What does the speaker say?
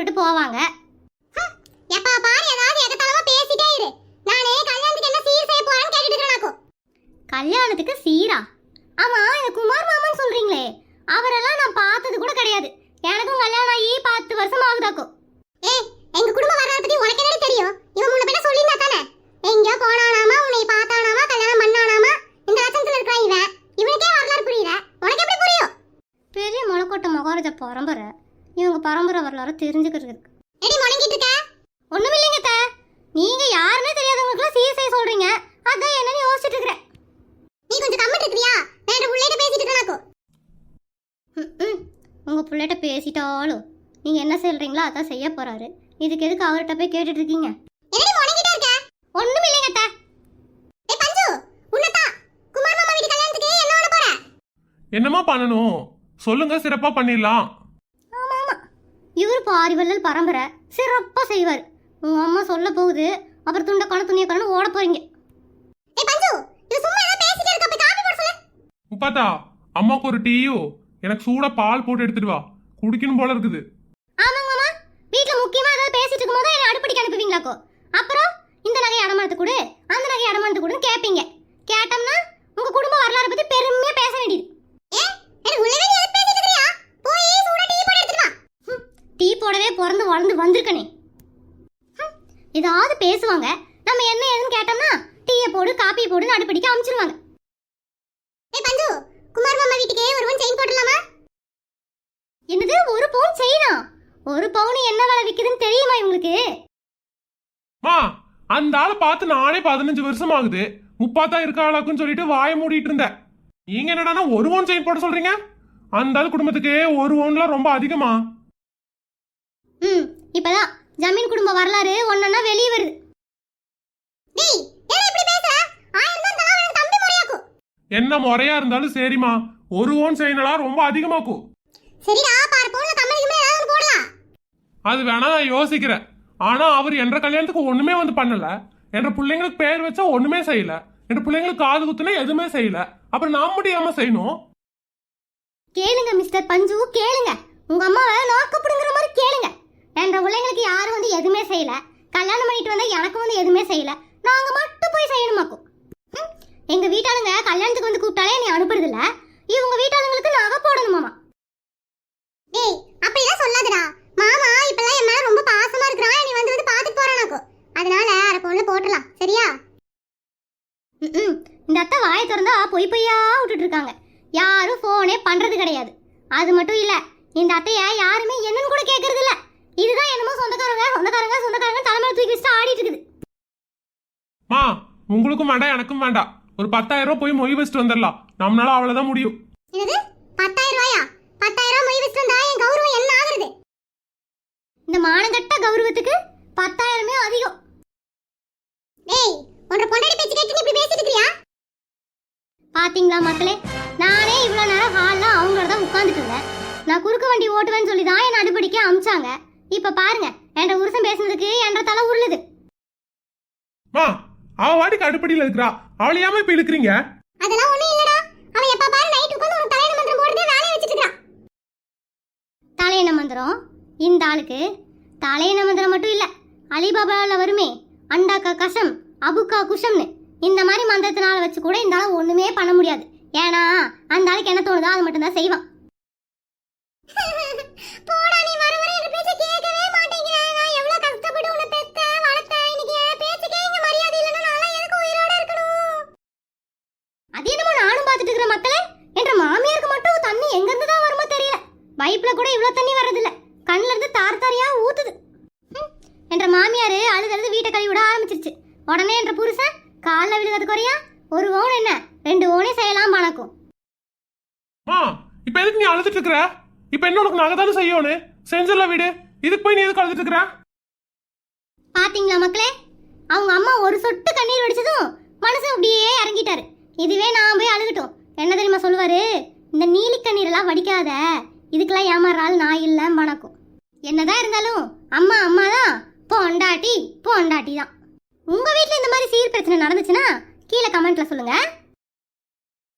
போட்டுட்டு போவாங்க. எப்பா பாரு ஏதாவது எகத்தாலமா பேசிட்டே இரு. நானே கல்யாணத்துக்கு என்ன சீர் செய்ய போறேன்னு கேட்டுட்டு இருக்கேன் கல்யாணத்துக்கு சீரா? ஆமா இந்த குமார் மாமன் சொல்றீங்களே அவரெல்லாம் நான் பார்த்தது கூட கிடையாது எனக்கும் கல்யாணம் ஆகி பத்து வருஷம் ஆகுதாக்கும் ஏ எங்க குடும்பம் வரத பத்தி உனக்கு என்ன தெரியும் இவன் முன்ன பின்ன சொல்லியிருந்தா தானே எங்கேயோ போனானாமா உன்னை பார்த்தானாமா கல்யாணம் பண்ணானாமா இந்த லட்சத்துல இருக்கிறான் இவன் இவனுக்கே வரலாறு புரியல உனக்கு எப்படி புரியும் பெரிய முளக்கோட்டை மகாராஜா பரம்பரை பரம்பரை வரலாறு தெரிஞ்சுக்கிறதுக்கு. எடி முடங்கிட்டு இருக்க? ஒண்ணும் இல்லைங்க அத்தை. நீங்க யாருன்னே தெரியாதவங்களுக்குலாம் சிஎஸ்ஐ சொல்றீங்க. அதான் என்னன்னு யோசிச்சுட்டு இருக்கிறேன். நீ கொஞ்சம் கம்மிட்டு இருக்கிறியா வேற புள்ளைகிட்ட பேசிட்டு இருக்கோ உங்க பிள்ளைகிட்ட பேசிட்டாலும் நீங்க என்ன சொல்றீங்களோ அதான் செய்ய போறாரு. இதுக்கு எதுக்கு அவர்கிட்ட போய் கேட்டுட்டு இருக்கீங்க? என்னடி முடங்கிட்டே இருக்க. ஒண்ணும் இல்லைங்க அத்தை. ஏய் பஞ்சு உன்னதா குமார் மாமா வீட்டு கல்யாணத்துக்கு என்ன பண்ண போற? என்னமா பண்ணணும்? சொல்லுங்க சிறப்பா பண்ணிடலாம். இவர் பாரிவல்லல் பரம்பரை சிறப்பா செய்வார். உங்க அம்மா சொல்ல போகுது அப்புறம் துண்ட கண துணிய கண ஓட போறீங்க. உப்பாத்தா பஞ்சு இது சும்மா பேசிட்டே இருக்க போய் காபி சொல்லு. அம்மாவுக்கு ஒரு டீயோ? எனக்கு சூட பால் போட்டு எடுத்துட்டு வா. குடிக்கணும் போல இருக்குது ஆமாங்க மாமா வீட்ல முக்கியமா ஏதாவது பேசிட்டு இருக்கும்போது என்ன அடுப்படிக்கு அனுப்புவீங்களாக்கோ அப்புறம் இந்த நகை அடமானத்து கொடு அந்த நகை அடமானத்து கொடுன்னு கேட்பீங்க கேட்டோம்னா உங்க குடும்ப வரலாறு பத்தி பெருமையா பேச வேண்டியது டீ பிறந்து வளர்ந்து வந்திருக்கனே. ஏதாவது பேசுவாங்க. நம்ம என்ன ஏதுன்னு கேட்டோம்னா டீயை போடு காப்பி போடுன்னு அடுப்படிக்க அனுப்பிச்சிருவாங்க ஏ பஞ்சு குமார் மாமா வீட்டுக்கே ஒருவன் செயின் போடலாமா என்னது ஒரு பவுன் செயினா? ஒரு பவுன் என்ன விலை விற்குதுன்னு தெரியுமா இவங்களுக்கு? மா அந்த ஆளை பார்த்து நானே பதினஞ்சு வருஷம் ஆகுது முப்பாத்தா இருக்காளாக்குன்னு சொல்லிட்டு வாயை மூடிட்டு இருந்தேன் நீங்க என்னடானா ஒரு ஓன் செயின் போட சொல்றீங்க? அந்த ஆள் குடும்பத்துக்கு ஒரு ஓன்லாம் ரொம்ப அதிகமா? இப்பதான் ஜமீன் குடும்ப வரலாறு ஒன்னொன்னா வெளியே வருது. டேய் என்ன இப்படி பேசுற? ஆயிரம் தான் தரா எனக்கு தம்பி முறையாக்கும் என்ன முறையா இருந்தாலும் சரிம்மா. ஒரு ஓன் செயினெல்லாம் ரொம்ப அதிகமாக்கும் சரிடா பாரு பவுன்ல கம்மலுக்குமே ஏதாவது போடலாம். அது வேணா நான் யோசிக்கிறேன். ஆனா அவர் என்ற கல்யாணத்துக்கு ஒண்ணுமே வந்து பண்ணல. என்ற பிள்ளைங்களுக்கு பேர் வச்சா ஒண்ணுமே செய்யல. என்ற பிள்ளைங்களுக்கு காது குத்துனா எதுவுமே செய்யல. அப்புறம் நான் முடியாம செய்யணும்? கேளுங்க மிஸ்டர் பஞ்சு கேளுங்க. உங்க அம்மாவை நாக்கப்படுங்கிற மாதிரி கேளுங்க. என்ற பிள்ளைங்களுக்கு யாரும் வந்து எதுவுமே செய்யல. கல்யாணம் பண்ணிட்டு வந்தா எனக்கு வந்து எதுவுமே செய்யல. நாங்க மட்டும் போய் செய்யணுமாக்கும் எங்க வீட்டாளுங்க கல்யாணத்துக்கு வந்து கூப்பிட்டாலே நீ அனுப்புறது இல்ல இவங்க வீட்டாளுங்களுக்கு நகை போடணுமாமா டேய் அப்படிலாம் சொல்லாதடா. மாமா இப்பெல்லாம் என் மேல ரொம்ப பாசமா இருக்கறான். நீ வந்து வந்து பாத்துட்டு போறானாக்கும் அதனால அரை பவுன்ல போட்டுடலாம். சரியா? ம்ம். இந்த அத்தை வாயை திறந்தா பொய் பொய்யா விட்டுட்டு இருக்காங்க யாரும் ஃபோனே பண்றது கிடையாது. அது மட்டும் இல்ல இந்த அத்தைய யாருமே என்னன்னு கூட கேக்குறது இல்ல இதுதான் என்னமோ சொந்தக்காரங்க சொந்தக்காரங்க சொந்தக்காரங்க தலைமையில தூக்கி வச்சுட்டு ஆடிட்டு இருக்குது. மா உங்களுக்கும் வேண்டாம் எனக்கும் வேண்டாம். ஒரு பத்தாயிரம் ரூபாய் போய் மொய் வச்சுட்டு வந்துடலாம். நம்மளால அவ்வளவுதான் முடியும். என்னது? பத்தாயிரம் ரூபாயா? பத்தாயிரம் மொய் வச்சுட்டு வந்தா என் கௌரவம் என்ன ஆகுறது? இந்த மானங்கட்ட கௌரவத்துக்கு பத்தாயிரமே அதிகம். டேய் உன்ற பொண்டாடி பேச்சு கேட்டு இப்படி பேசிட்டு இருக்கியா? பாத்தீங்களா மக்களே? நானே இவ்வளவு நேரம் ஹால்ல அவங்களோட தான் உட்கார்ந்துட்டு இருந்தேன். நான் குறுக்கு வண்டி ஓட்டுவேன்னு சொல்லி தான் என் அடுப்படிக்க அமிச்சாங்க. இப்ப பாருங்க என்ற உருசம் பேசுனதுக்கு என்ற தலை உருளுது. மா அவ வாடிக்கு அடுப்படியில இருக்கிறா. அவளையாம இப்ப இழுக்கிறீங்க? அதெல்லாம் ஒண்ணும் இல்லடா. அவன் எப்ப பாரு நைட் உட்கார்ந்து உனக்கு தலையணை மந்திரம் போடுறதே வேலையை வச்சிட்டு இருக்கான் தலையணை மந்திரம்? இந்த ஆளுக்கு தலையணை மந்திரம் மட்டும் இல்ல அலிபாபால வருமே அண்டாக்கா கஷம் அபுக்கா குஷம்னு. இந்த மாதிரி மந்திரத்தினால வச்சு கூட இந்த ஆளை ஒண்ணுமே பண்ண முடியாது. ஏன்னா அந்த ஆளுக்கு என்ன தோணுதோ அது மட்டும் தான் செய்வான் போடா நீ வர வர என் பேச்ச கேட்கவே மாட்டேங்கிற நான் எவ்வளவு கஷ்டப்பட்டு உன்னை பெத்த வளர்த்தேன் இன்னைக்கு என் பேச்சுக்கே இங்க மரியாதை இல்லைன்னா நான் எதுக்கு உயிரோட இருக்கணும் அது என்னமோ நானும் பார்த்துட்டு இருக்கிற மக்களே என்ற மாமியாருக்கு மட்டும் தண்ணி எங்க இருந்து தான் வருமோ தெரியல பைப்ல கூட இவ்வளவு தண்ணி வர்றதில்ல. கண்ணுல இருந்து தார் தாரியா ஊத்துது. என்ற மாமியாரு அழுது அழுது வீட்டை கழுவி விட ஆரம்பிச்சிருச்சு. உடனே என்ற புருஷன் காலில் விழுகிறது குறையா ஒரு ஓன் என்ன? ரெண்டு ஓனே செய்யலாம் பணக்கும். மா இப்ப எதுக்கு நீ அழுதுட்டு இருக்கிற? இப்ப என்ன உனக்கு நகை தானே செய்யணும் செஞ்சிடல வீடு. இதுக்கு போய் நீ எதுக்கு அழுதுட்டு இருக்கிற? பாத்தீங்களா மக்களே? அவங்க அம்மா ஒரு சொட்டு கண்ணீர் வடிச்சதும் மனசு அப்படியே இறங்கிட்டாரு. இதுவே நான் போய் அழுகட்டும். என்ன தெரியுமா சொல்லுவாரு? இந்த நீலி கண்ணீரெல்லாம் வடிக்காத. இதுக்கெல்லாம் ஏமாறாள் நான் இல்லை மணக்கும் என்னதான் இருந்தாலும் அம்மா அம்மா தான் பொண்டாட்டி பொண்டாட்டி தான் உங்கள் வீட்டில் இந்த மாதிரி சீர் பிரச்சனை நடந்துச்சுன்னா கீழே கமெண்ட்டில் சொல்லுங்கள்